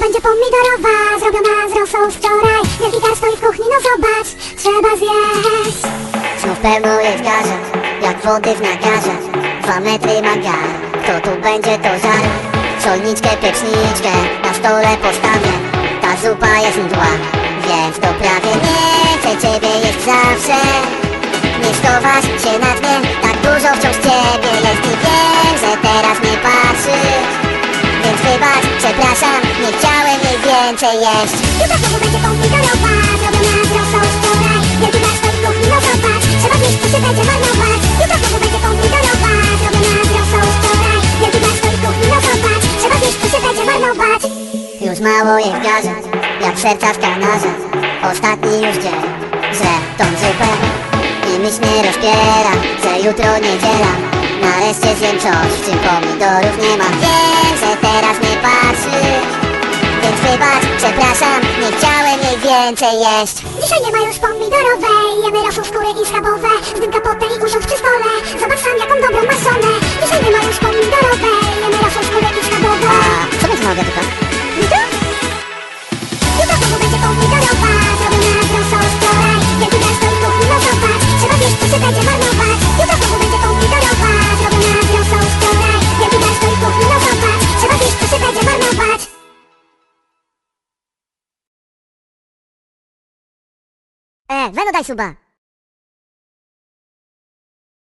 pomidorowa Zrobiona z rosą wczoraj. Wielki gar stoi w kuchni, no zobacz Trzeba zjeść. Znów pełno jest garza, jak wody w nagarze Dwa metry ma gar, kto tu będzie to żar. Solniczkę, pieczniczkę na stole postawię. Ta zupa jest mdła, więc doprawię Nie chcę ciebie jeść zawsze. Nie schowasz się nad mnie, tak dużo wciąż ciebie jest. I wiem, że teraz mnie patrzysz Więc wybacz, przepraszam, znowu będzie pomidorowa Zrobiona z rosą wczoraj Wielki kuchni, Trzeba marnować. Znowu będzie pomidorowa Zrobiona z rosą wczoraj Wielki kuchni, Trzeba będzie marnować. Już mało jej w garze, jak serca w kanarze. Ostatni już dzień, że tą zupę I myśl mnie rozpiera, że jutro niedziela. Nareszcie zjem coś, w czym pomidorów nie ma. Wiem, że teraz przepraszam, nie chciałem jej więcej jeść. Dzisiaj nie ma już pomidorowej. Jemy rosół skóry i schabowe. Zdymka potę i uszów przy stole Zobacz É, vai no Daisuban.